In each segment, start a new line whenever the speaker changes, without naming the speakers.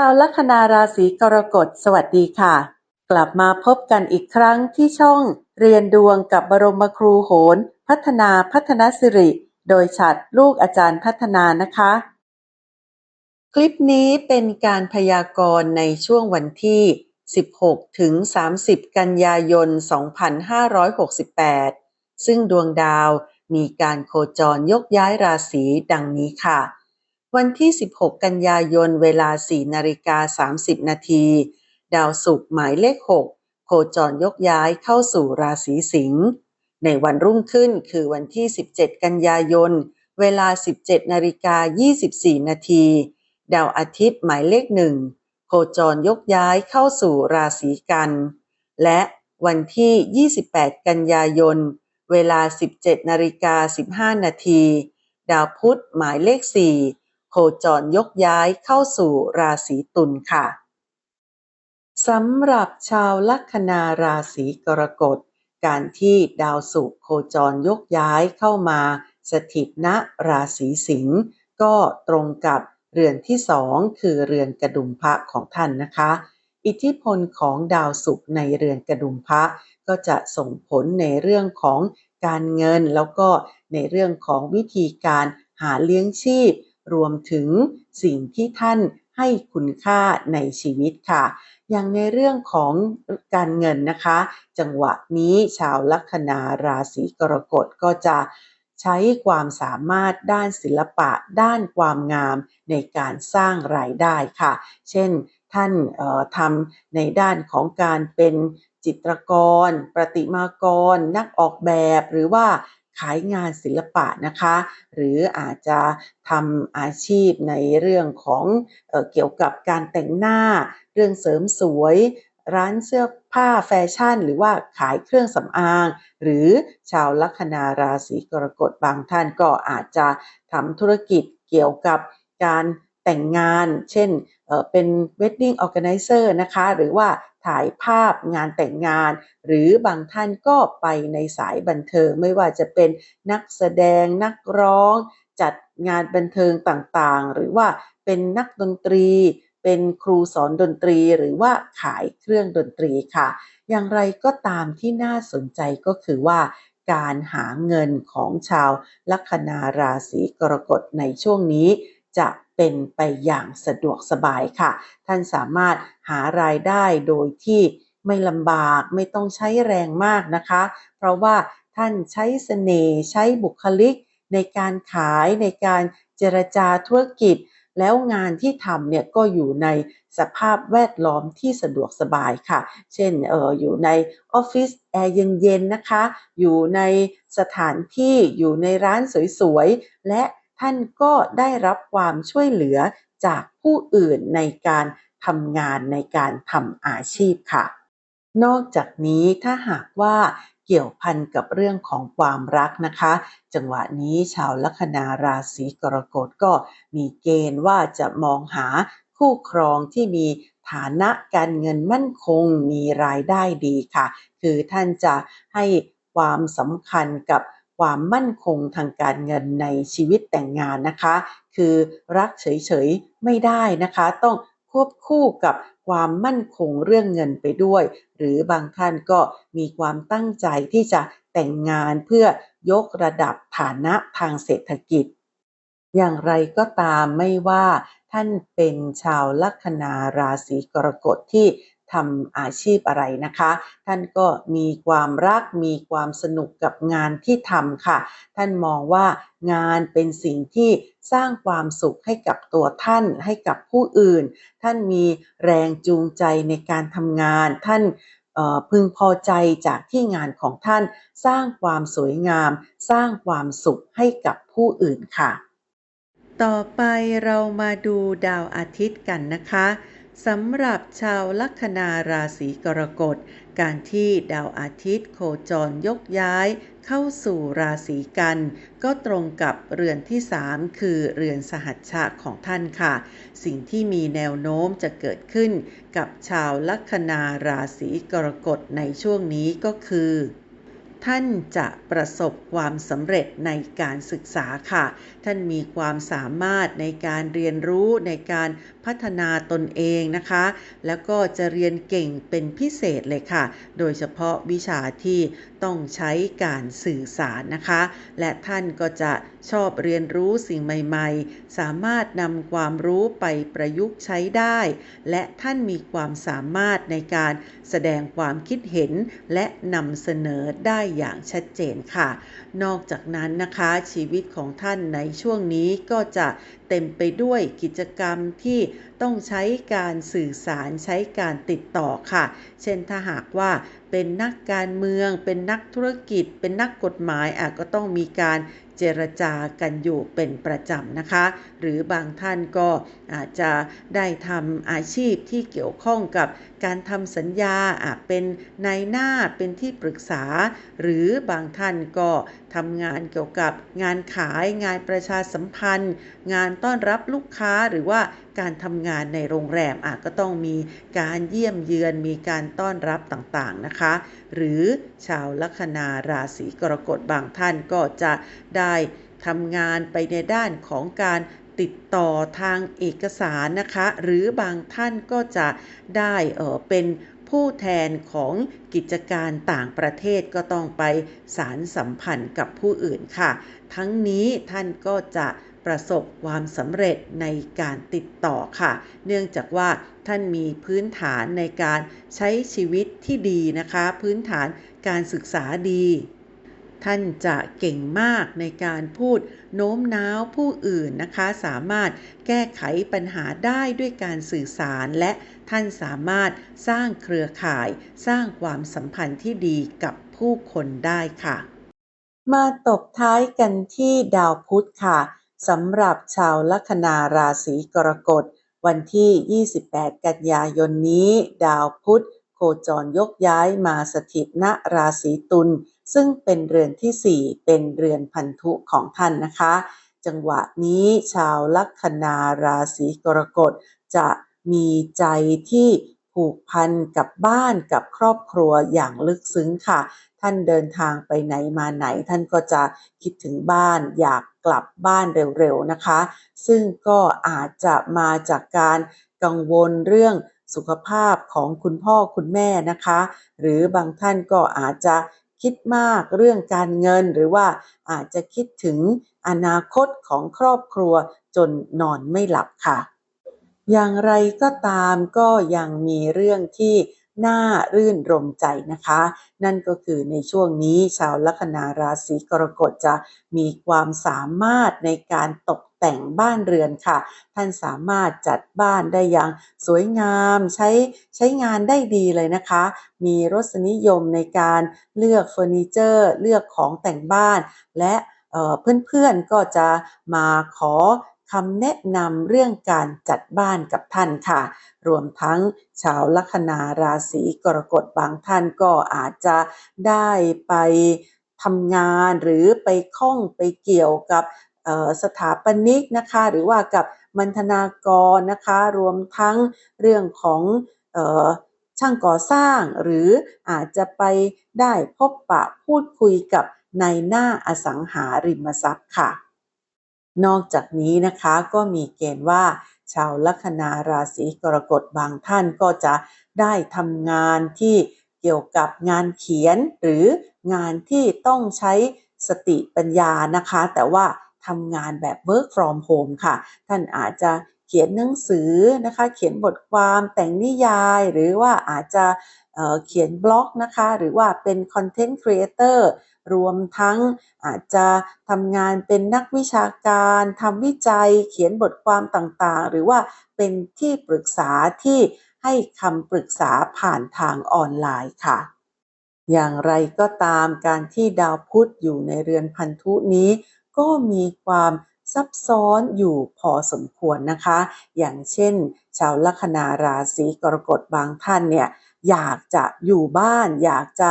ชาวลัคนาราศีกรกฎ สวัสดีค่ะ กลับมาพบกันอีกครั้งที่ช่องเรียนดวงกับบรมครูโหน พัฒนาพัฒนสิริ โดยฉัดลูกอาจารย์พัฒนานะคะ คลิปนี้เป็นการพยากรณ์ในช่วงวันที่ 16 ถึง 30 กันยายน 2568 ซึ่งดวงดาวมีการโคจรยกย้ายราศีดังนี้ค่ะ วันที่ 16 กันยายน เวลา 4 นาฬิกา 30 นาที ดาวศุกร์หมายเลข 6 โคจรยกย้ายเข้าสู่ราศีสิงห์ ในวันรุ่งขึ้นคือวันที่ 17 กันยายน เวลา 17 นาฬิกา 24 นาที ดาวอาทิตย์หมายเลข 1 โคจรยกย้ายเข้าสู่ราศีกัน และวันที่ 28 กันยายน เวลา 17 นาฬิกา 15 นาที ดาวพุธหมายเลข 4 คจรยกย้ายเข้าสู่ราศีตุลค่ะสำหรับชาวลัคนาราศีกรกฎ การที่ดาวศุกร์โคจรยกย้ายเข้ามา สถิตณราศีสิงห์ก็ตรงกับเรือนที่สองคือเรือนกระดุมพระของท่านนะคะ อิทธิพลของดาวศุกร์ในเรือนกระดุมพระก็จะส่งผลในเรื่องของการเงินแล้วก็ในเรื่องของวิธีการหาเลี้ยงชีพ รวมถึงสิ่งที่ท่านให้คุณค่าในชีวิตค่ะ อย่างในเรื่องของการเงินนะคะ จังหวะนี้ชาวลัคนาราศีกรกฎก็จะใช้ความสามารถด้านศิลปะ ด้านความงามในการสร้างรายได้ค่ะ เช่นท่านทำในด้านของการเป็นจิตรกร ประติมากร นักออกแบบ หรือว่า ขายงานศิลปะนะคะ หรืออาจจะทำอาชีพในเรื่องของเอเกี่ยวกับการแต่งหน้า เรื่องเสริมสวย ร้านเสื้อผ้าแฟชั่น หรือว่าขายเครื่องสำอาง หรือชาวลัคนาราศีกรกฎบางท่านก็อาจจะทำธุรกิจเกี่ยวกับการ แต่งงาน เช่นเป็น wedding organizer นะคะ หรือว่าถ่ายภาพงานแต่งงาน หรือบางท่านก็ไปในสายบันเทิง ไม่ว่าจะเป็นนักแสดงนักร้อง จัดงานบันเทิงต่างๆ หรือว่าเป็นนักดนตรี เป็นครูสอนดนตรี หรือว่าขายเครื่องดนตรีค่ะ อย่างไรก็ตามที่น่าสนใจก็คือว่าการหาเงินของชาวลัคนาราศีกรกฎในช่วงนี้ จะ เป็นไปอย่างสะดวกสบายค่ะ ท่านสามารถหารายได้โดยที่ไม่ลำบากไม่ต้องใช้แรงมากนะคะ เพราะว่าท่านใช้สเสน่ห์ใช้บุคลิก ในการขายในการเจรจาธุรกิจ แล้วงานที่ทำเนี่ยก็อยู่ในสภาพแวดล้อมที่สะดวกสบายค่ะ เช่นเอออยู่ในออฟฟิศแอร์เย็นๆนะคะ อยู่ในสถานที่อยู่ในร้านสวยๆ และ ท่านก็ได้รับความช่วยเหลือจากผู้อื่นในการทำงานในการทำอาชีพค่ะ นอกจากนี้ถ้าหากว่าเกี่ยวพันกับเรื่องของความรักนะคะ จังหวะนี้ชาวลัคนาราศีกรกฎก็มีเกณฑ์ว่าจะมองหาคู่ครองที่มีฐานะการเงินมั่นคงมีรายได้ดีค่ะ คือท่านจะให้ความสำคัญกับ ความมั่นคงทางการเงินในชีวิตแต่งงานนะคะ คือรักเฉยๆไม่ได้นะคะ ต้องควบคู่กับความมั่นคงเรื่องเงินไปด้วย หรือบางท่านก็มีความตั้งใจที่จะแต่งงานเพื่อยกระดับฐานะทางเศรษฐกิจ อย่างไรก็ตามไม่ว่าท่านเป็นชาวลัคนาราศีกรกฎที่ ทำอาชีพอะไรนะคะ ท่านก็มีความรักมีความสนุกกับงานที่ทำค่ะ ท่านมองว่างานเป็นสิ่งที่สร้างความสุขให้กับตัวท่านให้กับผู้อื่น ท่านมีแรงจูงใจในการทำงาน ท่านพึงพอใจจากที่งานของท่านสร้างความสวยงาม สร้างความสุขให้กับผู้อื่นค่ะ ต่อไปเรามาดูดาวอาทิตย์กันนะคะ สำหรับชาวลัคนาราศีกรกฎ การที่ดาวอาทิตย์โคจรยกย้ายเข้าสู่ราศีกัน ก็ตรงกับเรือนที่ 3 คือเรือนสหัชชะของท่านค่ะ สิ่งที่มีแนวโน้มจะเกิดขึ้นกับชาวลัคนาราศีกรกฎในช่วงนี้ก็คือ ท่านจะประสบความสำเร็จในการศึกษาค่ะ ท่านมีความสามารถในการเรียนรู้ในการพัฒนาตนเองนะคะ แล้วก็จะเรียนเก่งเป็นพิเศษเลยค่ะ โดยเฉพาะวิชาที่ต้องใช้การสื่อสารนะคะ และท่านก็จะชอบเรียนรู้สิ่งใหม่ๆ สามารถนำความรู้ไปประยุกต์ใช้ได้ และท่านมีความสามารถในการแสดงความคิดเห็น และนำเสนอได้อย่างชัดเจนค่ะ นอกจากนั้นนะคะชีวิตของท่านในช่วงนี้ก็จะเต็มไปด้วยกิจกรรมที่ต้องใช้การสื่อสารใช้การติดต่อค่ะ เช่นถ้าหากว่าเป็นนักการเมือง เป็นนักธุรกิจ เป็นนักกฎหมายอาจก็ต้องมีการ เจรจากันอยู่เป็นประจำนะคะ หรือบางท่านก็อาจจะได้ทำอาชีพที่เกี่ยวข้องกับการทำสัญญาอาจเป็นนายหน้าเป็นที่ปรึกษา หรือบางท่านก็ทำงานเกี่ยวกับงานขายงานประชาสัมพันธ์ งานต้อนรับลูกค้าหรือว่าการทำงานในโรงแรมอาจก็ต้องมีการเยี่ยมเยือนมีการต้อนรับต่างๆนะคะ หรือชาวลัคนาราศีกรกฎบางท่านก็จะได้ทำงานไปในด้านของการติดต่อทางเอกสารนะคะ หรือบางท่านก็จะได้เออเป็นผู้แทนของกิจการต่างประเทศก็ต้องไปสารสัมพันธ์กับผู้อื่นค่ะ ทั้งนี้ท่านก็จะประสบความสำเร็จในการติดต่อค่ะ เนื่องจากว่า ท่านมีพื้นฐานในการใช้ชีวิตที่ดีนะคะ พื้นฐานการศึกษาดี ท่านจะเก่งมากในการพูดโน้มน้าวผู้อื่นนะคะ สามารถแก้ไขปัญหาได้ด้วยการสื่อสารและท่านสามารถสร้างเครือข่ายสร้างความสัมพันธ์ที่ดีกับผู้คนได้ค่ะ มาตบท้ายกันที่ดาวพุธค่ะสำหรับชาวลัคนาราศีกรกฎ วันที่ 28 กันยายนนี้ ดาวพุธโคจรยกย้ายมาสถิตณราศีตุลซึ่งเป็นเรือนที่ 4 เป็นเรือนพันธุของท่านนะคะ จังหวะนี้ชาวลัคนาราศีกรกฎจะมีใจที่ ผูกพันกับบ้านกับครอบครัวอย่างลึกซึ้งค่ะ ท่านเดินทางไปไหนมาไหน ท่านก็จะคิดถึงบ้านอยากกลับบ้านเร็วๆนะคะ ซึ่งก็อาจจะมาจากการกังวลเรื่องสุขภาพของคุณพ่อคุณแม่นะคะ หรือบางท่านก็อาจจะคิดมากเรื่องการเงินหรือว่าอาจจะคิดถึงอนาคตของครอบครัวจนนอนไม่หลับค่ะ อย่างไรก็ตามก็ยังมีเรื่องที่น่ารื่นรมใจนะคะ นั่นก็คือในช่วงนี้ชาวลัคนาราศีกรกฎจะมีความสามารถในการตกแต่งบ้านเรือนค่ะ ท่านสามารถจัดบ้านได้อย่างสวยงามใช้ใช้งานได้ดีเลยนะคะ มีรสนิยมในการเลือกเฟอร์นิเจอร์ เลือกของแต่งบ้านและเพื่อนๆก็จะมาขอ คำแนะนำเรื่องการจัดบ้านกับท่านค่ะ รวมทั้งชาวลัคนาราศีกรกฎบางท่านก็อาจจะได้ไปทำงานหรือไปข้องไปเกี่ยวกับสถาปนิกนะคะหรือว่ากับมันธนากรนะคะรวมทั้งเรื่องของช่างก่อสร้าง หรืออาจจะไปได้พบปะพูดคุยกับในหน้าอสังหาริมทรัพย์ค่ะ นอกจากนี้นะคะก็มีเกณฑ์ว่า ชาวลัคนาราศีกรกฎบางท่านก็จะได้ทำงานที่เกี่ยวกับงานเขียนหรืองานที่ต้องใช้สติปัญญานะคะ แต่ว่าทำงานแบบ work from home ค่ะ ท่านอาจจะเขียนหนังสือนะคะ เขียนบทความแต่งนิยาย หรือว่าอาจจะเขียนบล็อกนะคะ หรือว่าเป็นคอนเทนต์ครีเอเตอร์ รวมทั้งอาจจะทำงานเป็นนักวิชาการทำวิจัยเขียนบทความต่างๆ หรือว่าเป็นที่ปรึกษาที่ให้คำปรึกษาผ่านทางออนไลน์ค่ะ อย่างไรก็ตามการที่ดาวพุธอยู่ในเรือนพันธุนี้ ก็มีความซับซ้อนอยู่พอสมควรนะคะ อย่างเช่น ชาวลัคนาราศีกรกฎบางท่านเนี่ยอยากจะอยู่บ้าน อยากจะ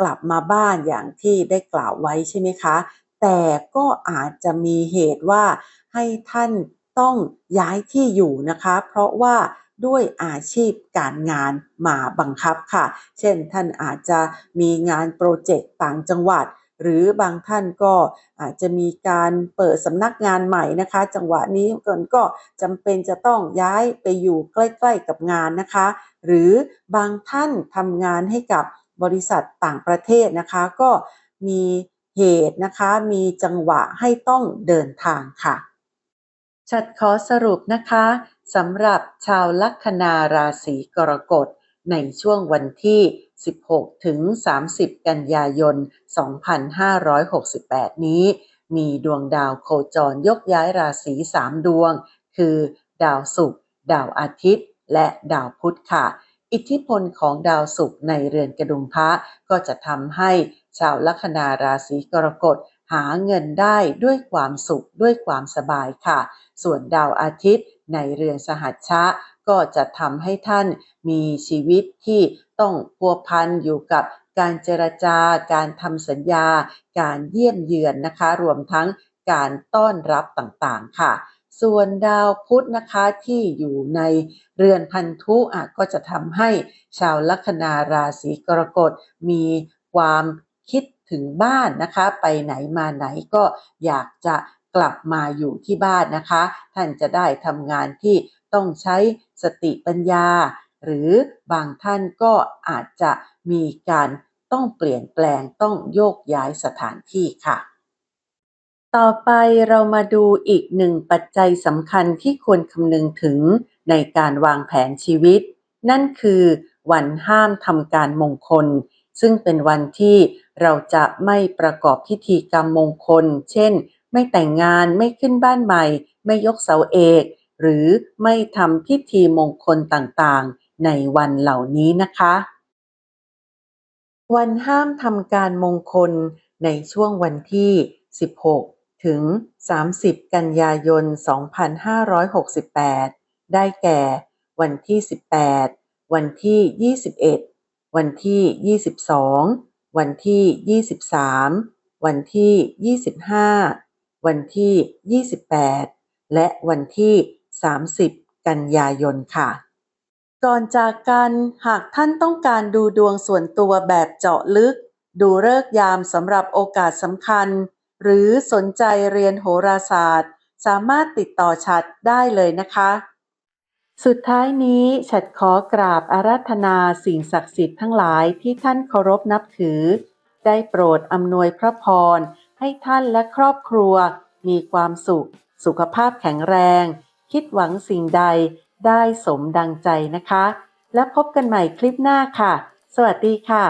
กลับมาบ้านอย่างที่ได้กล่าวไว้ใช่ไหมคะ แต่ก็อาจจะมีเหตุว่าให้ท่านต้องย้ายที่อยู่นะคะ เพราะว่าด้วยอาชีพการงานมาบังคับค่ะ เช่นท่านอาจจะมีงานโปรเจกต์ต่างจังหวัด หรือบางท่านก็อาจจะมีการเปิดสำนักงานใหม่นะคะ จังหวะนี้ก่อนก็จำเป็นจะต้องย้ายไปอยู่ใกล้ ๆกับงานนะคะ หรือบางท่านทำงานให้กับ บริษัทต่างประเทศนะคะก็มีเหตุนะคะมีจังหวะให้ต้องเดินทางค่ะฉัดขอสรุปนะคะสำหรับชาวลัคนาราศีกรกฎในช่วงวันที่ 16 ถึง 30 กันยายน 2568 นี้ มีดวงดาวโคจรยกย้ายราศี 3 ดวง คือ ดาวศุกร์ ดาวอาทิตย์ และดาวพุธค่ะ อิทธิพลของดาวศุกร์ในเรือนกระดุมพระก็จะทำให้ชาวลัคนาราศีกรกฎหาเงินได้ด้วยความสุขด้วยความสบายค่ะ ส่วนดาวอาทิตย์ในเรือนสหัชชะ ก็จะทำให้ท่านมีชีวิตที่ต้องพัวพันอยู่กับการเจรจาการทำสัญญา การเยี่ยมเยือนนะคะ รวมทั้งการต้อนรับต่างๆค่ะ ส่วนดาวพุธนะคะที่อยู่ในเรือนพันธุอะก็จะทำให้ชาวลัคนาราศีกรกฎมีความคิดถึงบ้านนะคะ ไปไหนมาไหนก็อยากจะกลับมาอยู่ที่บ้านนะคะ ท่านจะได้ทำงานที่ต้องใช้สติปัญญา หรือบางท่านก็อาจจะมีการต้องเปลี่ยนแปลงต้องโยกย้ายสถานที่ค่ะ ต่อไปเรามาดูอีกหนึ่งปัจจัยสำคัญที่ควรคำนึงถึงในการวางแผนชีวิต นั่นคือวันห้ามทำการมงคล ซึ่งเป็นวันที่เราจะไม่ประกอบพิธีกรรมมงคล เช่น ไม่แต่งงานไม่ขึ้นบ้านใหม่ ไม่ยกเสาเอก หรือไม่ทำพิธีมงคลต่างๆ ในวันเหล่านี้นะคะ วันห้ามทำการมงคลในช่วงวันที่ 16 ถึง 30 กันยายน 2568 ได้แก่ วันที่ 18 วันที่ 21 วันที่ 22 วันที่ 23 วันที่ 25 วันที่ 28 และวันที่ 30 กันยายนค่ะ ก่อนจากกันหากท่านต้องการดูดวงส่วนตัวแบบเจาะลึก ดูเลิกยามสำหรับโอกาสสำคัญ หรือสนใจเรียนโหราศาสตร์ สามารถติดต่อฉัดได้เลยนะคะ สุดท้ายนี้ฉัดขอกราบอาราธนาสิ่งศักดิ์สิทธิ์ทั้งหลายที่ท่านเคารพนับถือ ได้โปรดอำนวยพระพร ให้ท่านและครอบครัว มีความสุข สุขภาพแข็งแรง คิดหวังสิ่งใดได้สมดังใจนะคะ และพบกันใหม่คลิปหน้าค่ะ สวัสดีค่ะ